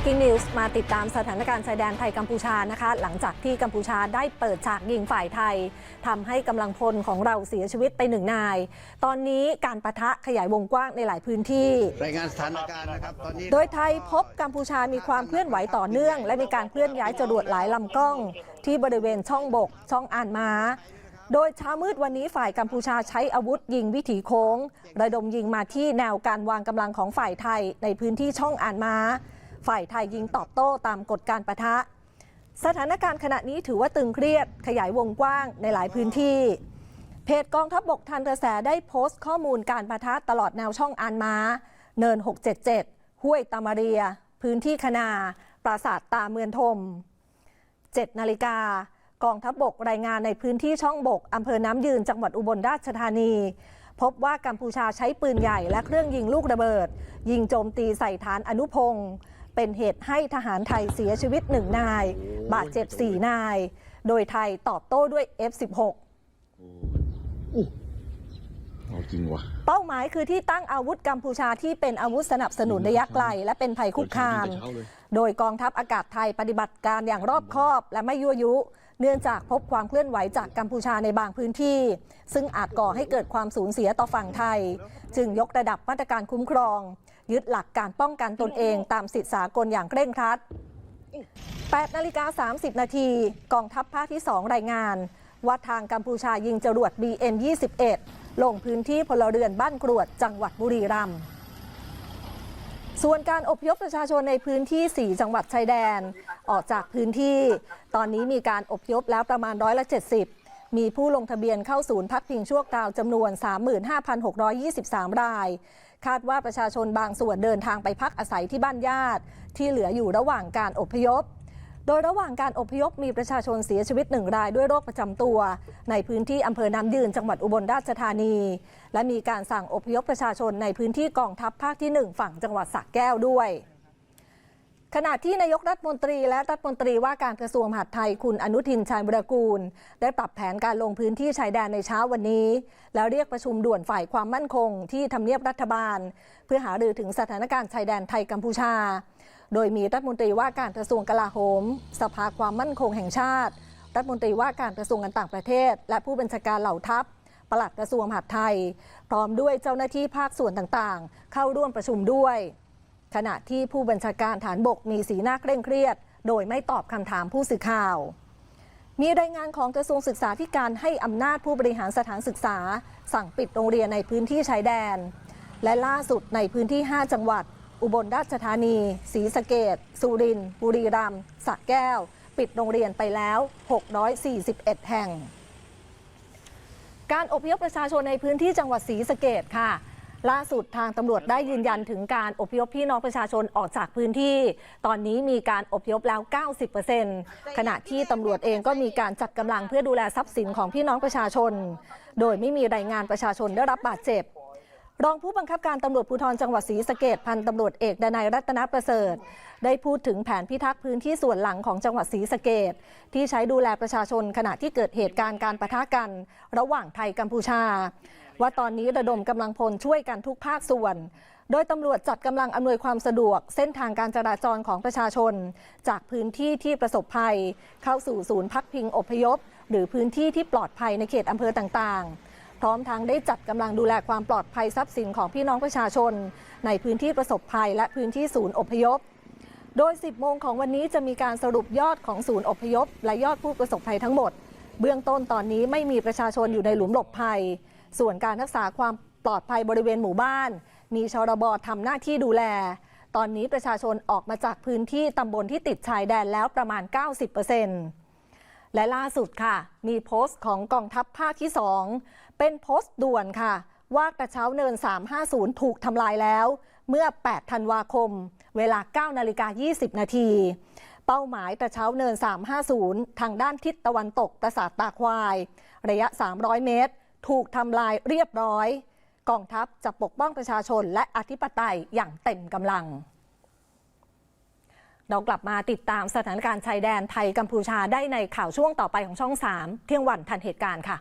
Breaking News มาติดตามสถานการณ์ชายแดนไทยกัมพูชานะคะ หลังจากที่กัมพูชาได้เปิดฉากยิงฝ่ายไทยทำให้กำลังพลของเราเสียชีวิตไปหนึ่งนาย ตอนนี้การประทะขยายวงกว้างในหลายพื้นที่รายงานสถานการณ์นะครับตอนนี้โดยไทยพบกัมพูชามีความเคลื่อนไหวต่อเนื่อง และมีการเคลื่อนย้ายจรวดหลายลำกล้อง ที่บริเวณช่องบก ช่องอ่านม้าโดยเช้ามืดวันนี้ฝ่ายกัมพูชาใช้อาวุธยิงวิถีโค้ง ระดมยิงมาที่แนวการวางกำลังของฝ่ายไทยในพื้นที่ช่องอ่านม้า ฝ่ายไทยยิงตอบโต้ตามกฎการประทะ สถานการณ์ขณะนี้ถือว่าตึงเครียดขยายวงกว้างในหลายพื้นที่ เพจกองทัพบบกทันกระแสได้โพสต์ข้อมูลการประทะตลอดแนวช่องอานม้าเนิน 677 ห้วยตามาเรีย พื้นที่คณา ปราสาทตาเมือนทม 7 นาฬิกากองทัพบบกรายงานในพื้นที่ช่องบกอำเภอน้ำยืนจังหวัดอุบลราชธานี พบว่ากัมพูชาใช้ปืนใหญ่และเครื่องยิงลูกระเบิด ยิงโจมตีใส่ฐานอนุพงศ์ เป็นเหตุให้ทหารไทยเสียชีวิตหนึ่งนาย บาดเจ็บ4นาย โดยไทยตอบโต้ด้วย F16 เอาจริงวะเป้าหมายคือที่ตั้งอาวุธกัมพูชาที่เป็นอาวุธสนับสนุนระยะไกล และเป็นภัยคุกคาม โดยกองทัพอากาศไทยปฏิบัติการอย่างรอบคอบ และไม่ยั่วยุ เนื่องจากพบความเคลื่อนไหวจากกัมพูชาในบางพื้นที่ ซึ่งอาจก่อให้เกิดความสูญเสียต่อฝั่งไทย จึงยกระดับมาตรการคุ้มครอง ยึดหลักการป้องกันตนเอง ตามสิทธิสากลอย่างเคร่งครัด 8นาฬิกา30 นาทีกองทัพภาคที่ 2 รายงาน ว่าทางกัมพูชายิงจรวด BM21 ลงพื้นที่พลเรือนบ้านกรวดจังหวัดบุรีรัมย์ส่วนการอพยพประชาชนในพื้นที่ 4 จังหวัดชายแดน ออกจากพื้นที่ ตอนนี้มีการอพยพแล้วประมาณร้อยละ 70 มีผู้ลงทะเบียนเข้าศูนย์พักพิงชั่วคราวจำนวน 35,623 ราย คาดว่าประชาชนบางส่วนเดินทางไปพักอาศัยที่บ้านญาติ ที่เหลืออยู่ระหว่างการอพยพ โดยระหว่างการอพยพมีประชาชนเสียชีวิตหนึ่งรายด้วยโรคประจำตัว ในพื้นที่อำเภอน้ำยืนจังหวัดอุบลราชธานี และมีการสั่งอพยพประชาชนในพื้นที่กองทัพภาคที่ 1 ฝั่งจังหวัดสระแก้วด้วย ขณะที่นายกรัฐมนตรีและรัฐมนตรีว่าการกระทรวงมหาดไทยคุณอนุทินชาญวิรากูล ได้ปรับแผนการลงพื้นที่ชายแดนในเช้าวันนี้ แล้วเรียกประชุมด่วนฝ่ายความมั่นคงที่ทำเนียบรัฐบาล เพื่อหารือถึงสถานการณ์ชายแดนไทยกัมพูชา โดยมีรัฐมนตรีว่าการกระทรวงกลาโหม สภาความมั่นคงแห่งชาติ รัฐมนตรีว่าการกระทรวงการต่างประเทศ และผู้บัญชาการเหล่าทัพปลัดกระทรวงมหาดไทย พร้อมด้วยเจ้าหน้าที่ภาคส่วนต่างๆ เข้าร่วมประชุมด้วย ขณะที่ผู้บัญชาการฐานบกมีสีหน้าเคร่งเครียด โดยไม่ตอบคำถามผู้สื่อข่าว มีรายงานของกระทรวงศึกษาธิการให้อำนาจผู้บริหารสถานศึกษา สั่งปิดโรงเรียนในพื้นที่ชายแดน และล่าสุดในพื้นที่ 5 จังหวัด อุบลราชธานี ศรีสะเกดสุรินทร์บุรีรัมย์สระแก้ว ปิดโรงเรียนไปแล้ว 641 แห่ง การอพยพประชาชนในพื้นที่จังหวัดศรีสะเกดค่ะ ล่าสุดทางตำรวจได้ยืนยันถึงการอพยพพี่น้องประชาชนออกจากพื้นที่ ตอนนี้มีการอพยพแล้ว 90%ขณะที่ตำรวจเองก็มีการจัดกำลังเพื่อดูแลทรัพย์สินของพี่น้องประชาชน โดยไม่มีรายงานประชาชนได้รับบาดเจ็บ รองผู้บังคับการตำรวจภูธรจังหวัดศรีสะเกดพันตำรวจเอกดนัยรัตนประเสริฐ ได้พูดถึงแผนพิทักษ์พื้นที่ส่วนหลังของจังหวัดศรีสะเกดที่ใช้ดูแลประชาชนขณะที่เกิดเหตุการณ์การปะทะกัน ระหว่างไทยกัมพูชา ว่าตอนนี้ระดมกำลังพลช่วยกันทุกภาคส่วน โดยตำรวจจัดกำลังอำนวยความสะดวก เส้นทางการจราจรของประชาชน จากพื้นที่ที่ประสบภัย เข้าสู่ศูนย์พักพิงอพยพ หรือพื้นที่ที่ปลอดภัยในเขตอำเภอต่างๆพร้อมทั้งได้จัดกำลังดูแลความปลอดภัยทรัพย์สินของพี่น้องประชาชน ในพื้นที่ประสบภัยและพื้นที่ศูนย์อพยพ โดย 10 โมงของวันนี้จะมีการสรุปยอดของศูนย์อพยพ และยอดผู้ประสบภัยทั้งหมด เบื้องต้นตอนนี้ไม่มีประชาชนอยู่ในหลุมหลบภัย ส่วนการรักษาความปลอดภัยบริเวณหมู่บ้าน มีชรบทำหน้าที่ดูแล ตอนนี้ประชาชนออกมาจากพื้นที่ตำบลที่ติดชายแดนแล้วประมาณ 90%และล่าสุดค่ะ มีโพสต์ของกองทัพภาคที่ 2 เป็นโพสต์ด่วนค่ะ ว่ากระเช้าเนิน 350 ถูกทำลายแล้ว เมื่อ 8 ธันวาคม เวลา 9 นาฬิกา 20 นาทีเป้าหมายกระเช้าเนิน 350 ทางด้านทิศตะวันตก ปราสาทตาควาย ระยะ 300 เมตร ถูกทำลายเรียบร้อย กองทัพจะปกป้องประชาชนและอธิปไตยอย่างเต็มกำลัง เรากลับมาติดตามสถานการณ์ชายแดนไทยกัมพูชาได้ในข่าวช่วงต่อไปของช่อง 3 เที่ยงวันทันเหตุการณ์ค่ะ